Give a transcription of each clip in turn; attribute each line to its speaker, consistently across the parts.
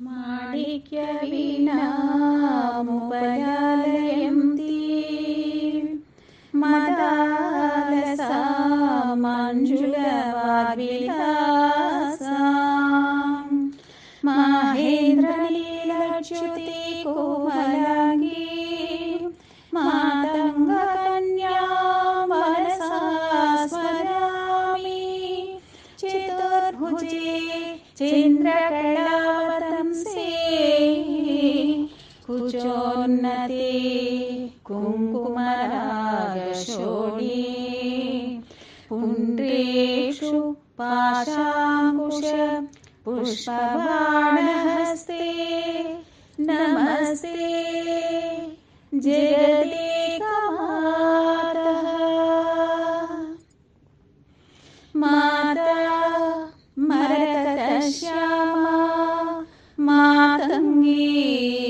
Speaker 1: മാണിക്യ വീണാമുപയാലയന്തി മദാലസാമാഞ്ജുലവാഗ്വിലാസ. മഹേന്ദ്രലീലച്യുതി കോമലാ दिक्षु पाशाङ्कुश पुष्पबाणहस्ते नमस्ते। जगदे कमातः माता मरतश्यामा मातङ्गी।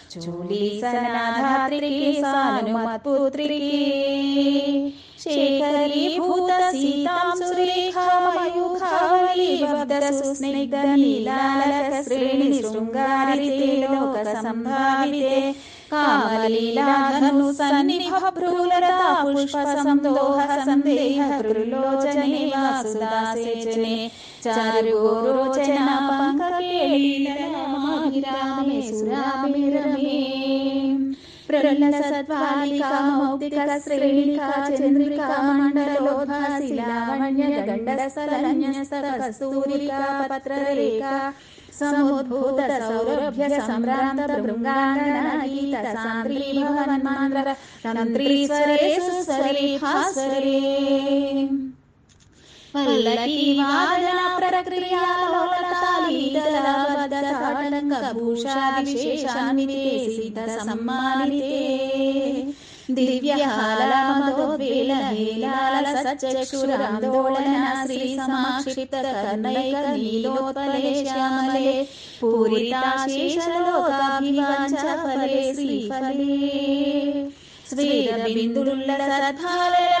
Speaker 1: चूलीसनाधात्रिकेसानुमत्पुत्रिके शेखरीभूतसीतां सुरेखामयूखावलीबद्धसुस्निग्धलीलालकश्रेणिशृङ्गारिते लोकसम्भाविते कामलीलाधनुसन्निभभ्रूलता पुष्पसन्दोहसन्देहभृलोचने वासुदासेचने चारुरोचना पङ्ककेलीलरामाभिरामे सुरामे ಜ್ವಲಸತ್ಪಾಲಿಕಾ ಮೌಕ್ತಿಕ ಶ್ರೇಣಿಕಾ प्रक्रिया शीतलाबद्ध साटङ्गभूषाविशेषान्विते सीतसम्मानिते दिव्यहालामदोद्वेलहेलालसच्चक्षुरान्दोलना श्रीसमाक्षिप्तकर्णैकनीलोत्पले श्यामले पूरिताशेषलोकाभिवाञ्चफले श्रीफले श्रीरबिन्दुल्लसद्भावया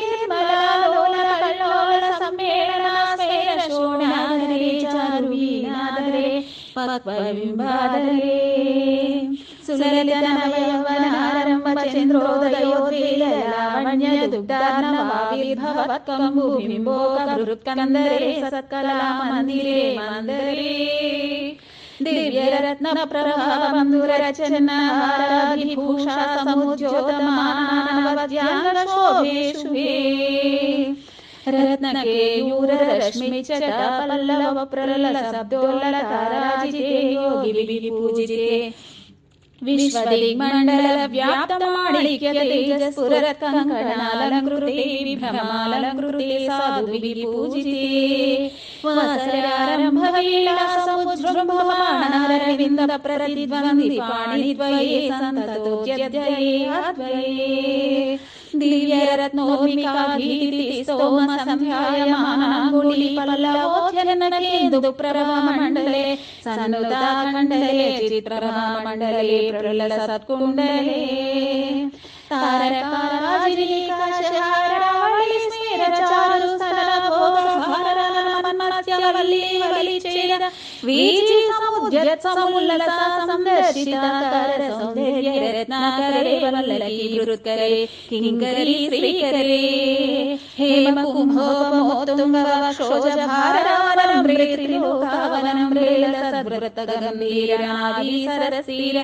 Speaker 1: ಪವಿಂಬಾದಲೇ ಸುಲಲಿತನವಯವನಾರಂಭ ಚಂದ್ರೋದಯೋದಯ ಲಾವಣ್ಯ ದುಗ್ಧಾರ್ಣವಾವಿರ್ಭವತ್ಕಂಬು ಬಿಂಬೋಕ ಬೃತ್ಕಂದರೆ ಸತ್ಕಲಾ ಮಂದಿರೇ ಮಂದರೇ ದಿವ್ಯರತ್ನ ಪ್ರಭಾವಂದುರ ಚನ್ನಾಭೂಷಾ ಸಮುಜ್ಯೋತಮಾನವದ್ಯಾಂಗ ಶೋಭೆ ಶುಭೇ रत्नकेयूर रश्मिचटा पल्लव प्रलसब्दोलताराजिते योगि विपूजिते विश्वदिग्मण्डलव्याप्तमाणिक्य तेजस्फुरत्कङ्कणालङ्कृते विभ्रमालङ्कृते साधु विपूजिते वसरारम्भविलासमुज्जृम्भमाणारविन्द దివ్యరత్నోమికాభీతిస్తోమసంధ్యాయమానాంగుళీపల్లవోచ్చరణకేందుప్రభామండలే సన్నుదాఖండలే చిత్రభామండలే ప్రబల సత్కుండలే తారకారాజినీకాశహారాళి స్మేరచారు స్థలభోగ భారణ మన్మత్యవల్లి వలిచే വീചി സമുദ്രസമുല്ലത സംദർശിത കര സൗന്ദര്യ രത്നാകരേ വല്ലലീ വൃത്കരേ കിങ്കരീ ശ്രീകരേ ഹേമ കുംഭോപമോത്തുംഗ ക്ഷോജഭാരവനം മ്രേത്രിലോകാവനം മ്രേല സദ്വൃത്തഗംഭീരനാദി സരസീര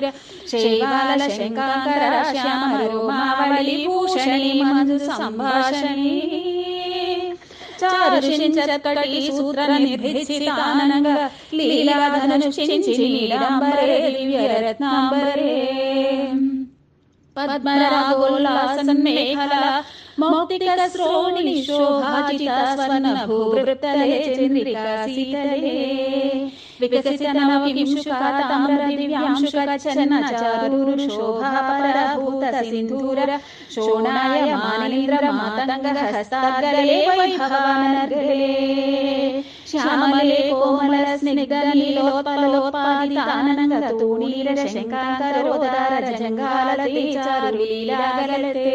Speaker 1: ശൈവാല ശങ്കാകര ശ്യാമ രോമാവലി ഭൂഷണി മഞ്ജു സംഭാഷണി చారుషించకటి సూత్ర నిర్భిచితానంగ లీలాధనుష్ఠించి నీలాంబరే దివ్యరత్నాంబరే పద్మరాగోల్లాసన్మేఖల మౌక్తిక శ్రోణి శోభాచిత స్వర్ణ భూవృప్తలే చంద్రికా సీతలే विकसितनवकिंशुकाताम्रदिव्यांशुकच्छन्नचारुरुशोभापराभूत सिन्धूर शोणाय मानिन्द्रमातङ्गहस्तागले वैभवानर्गले श्यामले चारुलीलागलते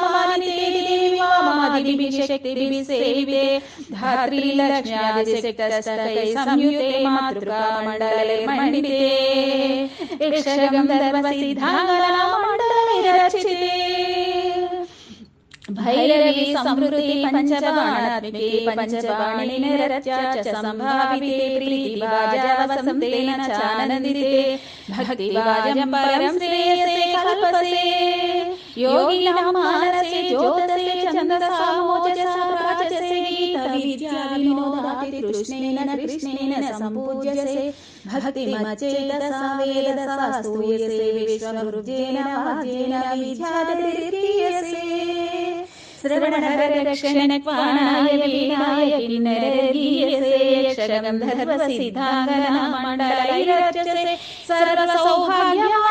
Speaker 1: शक्तिभिसेविते धात्रीलक्ष्म्यादिशक्तस्तकै संयुते मातृकामण्डले मण्डिते। यक्षगन्धर्वसिद्धाङ्गलामण्डले रचिते। भैरवी समृद्धि पञ्चबाणात्मिके पञ्चबाणि निरत्या च सम्भाविते प्रीतिभाजा वसन्तेन चानन्दिते। भक्तिभाजं परं श्रेयसे कल्पसे। योगिनां मानसे ज्योतसे छन्दसा मोजसा प्राचसे गीतविद्या विनोदाति तृष्णेन कृष्णेन सम्पूज्यसे। भक्तिमच्चेतसा वेदसा स्तूयसे विश्ववृद्ध्येन वाद्येन विद्याधरीयसे श्रवणहरदक्षिणक्वाणाय वीणाय किन्नरगीयसे यक्षगन्धर्वसिद्धाङ्गनामण्डलैरचसे सर्वसौभाग्यवाञ्छावतीभिर्वधूभिः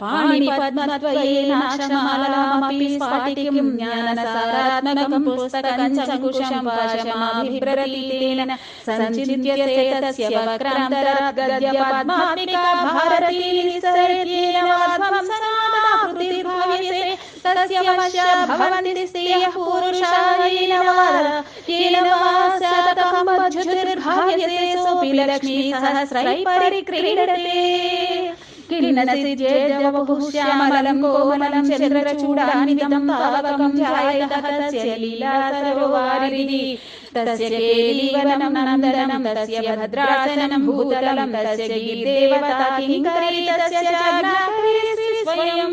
Speaker 1: पाणिपद्मत्वयेनाक्षमालामपि स्फाटिकिं ज्ञानसारात्मकं पुस्तकं चङ्कुशं पाशमाभिभ्रतीतेन सञ्चिन्त्यते तस्य वक्रान्तराद्गद्यपद्मात्मिका भारती निःसरेत्येन वाध्वं तस्य वश्या भवन्ति स्त्रियः पुरुषा येन वा येन वा सोऽपि लक्ष्मीसहस्रैः परिक्रीडते। కిన్నసి శ్యామలం కోమలం చంద్రచూడానిదం తావకం జాయదహతలీలాసరోవారిణి తస్య భూతలం స్వయం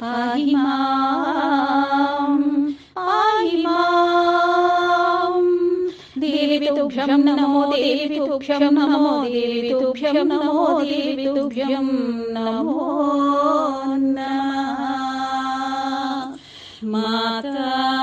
Speaker 1: पाहि माम् पाहि माम्। नमो देवितुभ्यं नमो देवितुभ्यं नमो नमः। माता